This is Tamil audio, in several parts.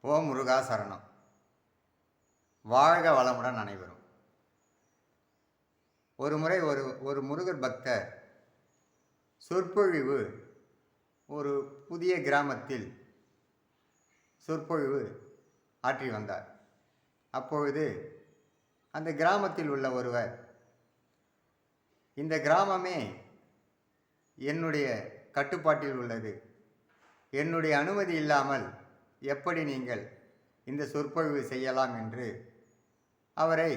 ஓ முருகா சரணம். வாழ்க வளமுடன் அனைவரும். ஒரு முறை ஒரு ஒரு முருகர் பக்தர் சொற்பொழிவு ஒரு புதிய கிராமத்தில் சொற்பொழிவு ஆற்றி வந்தார். அப்பொழுது அந்த கிராமத்தில் உள்ள ஒருவர் இந்த கிராமமே என்னுடைய கட்டுப்பாட்டில் உள்ளது. என்னுடைய அனுமதி இல்லாமல் எப்படி நீங்கள் இந்த சொற்பொழிவு செய்யலாம் என்று அவரை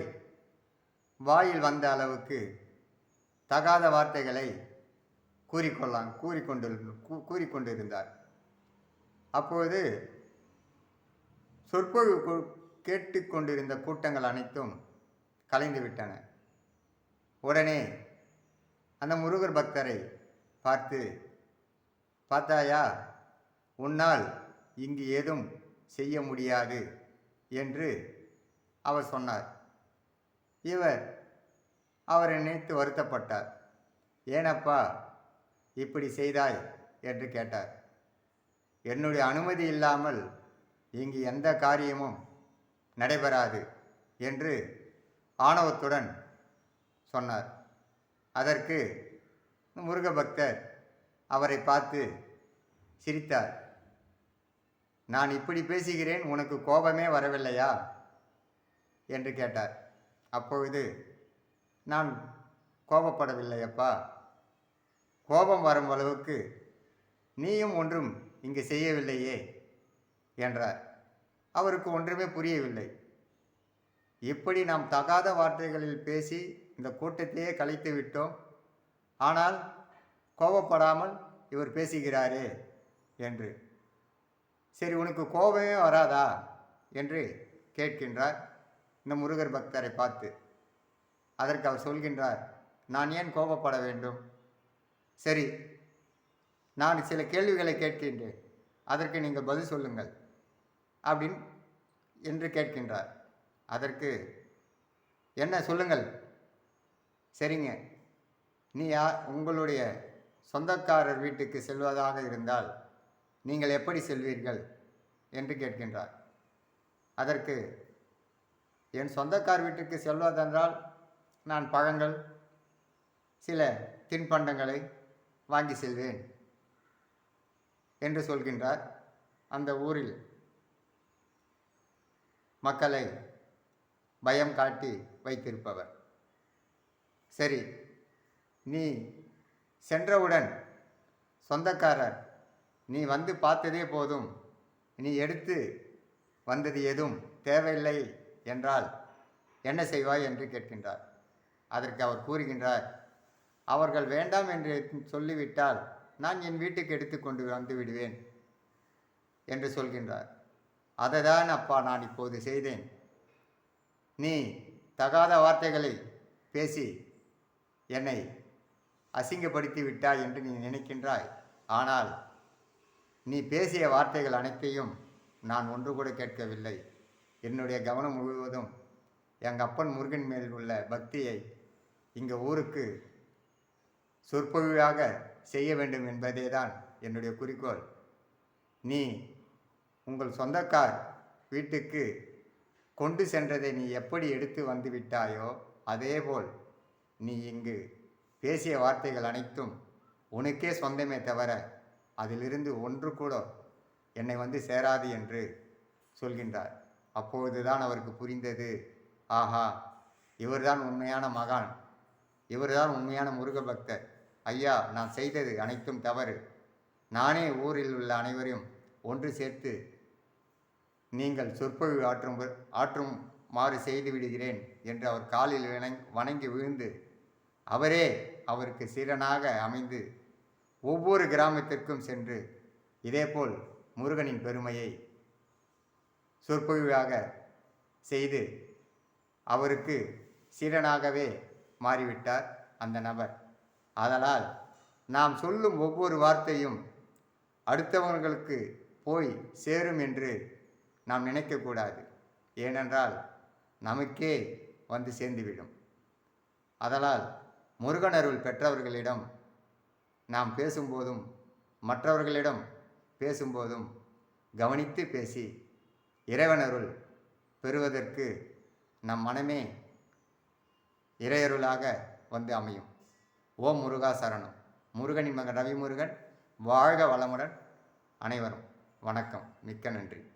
வாயில் வந்த அளவுக்கு தகாத வார்த்தைகளை கூறிக்கொள்ளலாம் கூறிக்கொண்டு கூறிக்கொண்டிருந்தார். அப்பொழுது சொற்பொழிவு கேட்டுக்கொண்டிருந்த கூட்டங்கள் அனைத்தும் கலைந்துவிட்டன உடனே அந்த முருகர் பக்தரை பார்த்து பார்த்தாயா உன்னால் இங்கு ஏதும் செய்ய முடியாது என்று அவர் சொன்னார். இவர் அவரை நினைத்து வருத்தப்பட்டார். ஏனப்பா இப்படி செய்தாய்? என்று கேட்டார். என்னுடைய அனுமதி இல்லாமல் இங்கு எந்த காரியமும் நடைபெறாது என்று ஆணவத்துடன் சொன்னார். அதற்கு முருக பக்தர் அவரை பார்த்து சிரித்தார். நான் இப்படி பேசுகிறேன் உனக்கு கோபமே வரவில்லையா? என்று கேட்டார். அப்பொழுது நான் கோபப்படவில்லை அப்பா கோபம் வரும் அளவுக்கு நீயும் ஒன்றும் இங்கு செய்யவில்லையே என்றார். அவருக்கு ஒன்றுமே புரியவில்லை. இப்படி நாம் தகாத வார்த்தைகளில் பேசி இந்த கூட்டத்தையே கலைத்து விட்டோம். ஆனால் கோபப்படாமல் இவர் பேசுகிறாரே என்று. சரி உனக்கு கோபமே வராதா என்று கேட்கின்றார் இந்த முருகர் பக்தரை பார்த்து. அதற்கு அவர் சொல்கின்றார் நான் ஏன் கோபப்பட வேண்டும்? சரி நான் சில கேள்விகளை கேட்கின்றேன். அதற்கு நீங்கள் பதில் சொல்லுங்கள் அப்படின் என்று கேட்கின்றார். அதற்கு என்ன சொல்லுங்கள்? சரிங்க நீ யா உங்களுடைய சொந்தக்காரர் வீட்டுக்கு செல்வதாக இருந்தால் நீங்கள் எப்படி செல்வீர்கள்? என்று கேட்கின்றார். அதற்கு என் சொந்தக்கார் வீட்டுக்கு செல்வதென்றால் நான் பழங்கள் சில தின்பண்டங்களை வாங்கி செல்வேன் என்று சொல்கின்றார். அந்த ஊரில் மக்களை பயம் காட்டி வைத்திருப்பவர். சரி நீ சென்றவுடன் சொந்தக்காரர் நீ வந்து பார்த்ததே போதும். நீ எடுத்து வந்தது எதுவும் தேவையில்லை என்றால் என்ன செய்வாய் என்று கேட்கின்றார். அதற்கு அவர் கூறுகின்றார் அவர்கள் வேண்டாம் என்று சொல்லிவிட்டால் நான் என் வீட்டுக்கு எடுத்துக்கொண்டு வந்து விடுவேன் என்று சொல்கின்றார். அதை தான் அப்பா நான் இப்போது செய்தேன். நீ தகாத வார்த்தைகளை பேசி என்னை அசிங்கப்படுத்தி விட்டாய் என்று நீ நினைக்கின்றாய். ஆனால் நீ பேசிய வார்த்தைகள் அனைத்தையும் நான் ஒன்று கூட கேட்கவில்லை. என்னுடைய கவனம் முழுவதும் எங்கள் அப்பன் முருகன் மேல் உள்ள பக்தியை இங்கே ஊருக்கு சொற்பொழிவாக செய்ய வேண்டும் என்பதே தான் என்னுடைய குறிக்கோள். நீ உங்கள் சொந்தக்கார் வீட்டுக்கு கொண்டு சென்றதை நீ எப்படி எடுத்து வந்து விட்டாயோ அதேபோல் நீ இங்கு பேசிய வார்த்தைகள் அனைத்தும் உனக்கே சொந்தமே தவிர அதிலிருந்து ஒன்று கூட என்னை வந்து சேராது என்று சொல்கின்றார். அப்பொழுதுதான் அவருக்கு புரிந்தது. ஆஹா இவர்தான் உண்மையான மகான். இவர்தான் உண்மையான முருக பக்தர். ஐயா நான் செய்தது அனைத்தும் தவறு. நானே ஊரில் உள்ள அனைவரையும் ஒன்று சேர்த்து நீங்கள் சொற்பொழிவு ஆற்றும் ஆற்றும் மாறு செய்து விடுகிறேன் என்று அவர் காலில் வணங் வணங்கி விழுந்து அவரே அவருக்கு சீரனாக அமைந்து ஒவ்வொரு கிராமத்திற்கும் சென்று இதேபோல் முருகனின் பெருமையை சொற்பொழிவாக செய்து அவருக்கு சீரனாகவே மாறிவிட்டார் அந்த நபர். ஆதலால் நாம் சொல்லும் ஒவ்வொரு வார்த்தையும் அடுத்தவர்களுக்கு போய் சேரும் என்று நாம் நினைக்கக்கூடாது. ஏனென்றால் நமக்கே வந்து சேர்ந்துவிடும். அதனால் முருகன் அருள் பெற்றவர்களிடம் நாம் பேசும்போதும் மற்றவர்களிடம் பேசும்போதும் கவனித்து பேசி இறைவனருள் பெறுவதற்கு நம் மனமே இறையருளாக வந்து அமையும். ஓம் முருகா சரணம். முருகனின் மகன் ரவிமுருகன் வாழ்க வளமுடன் அனைவரும். வணக்கம். மிக்க நன்றி.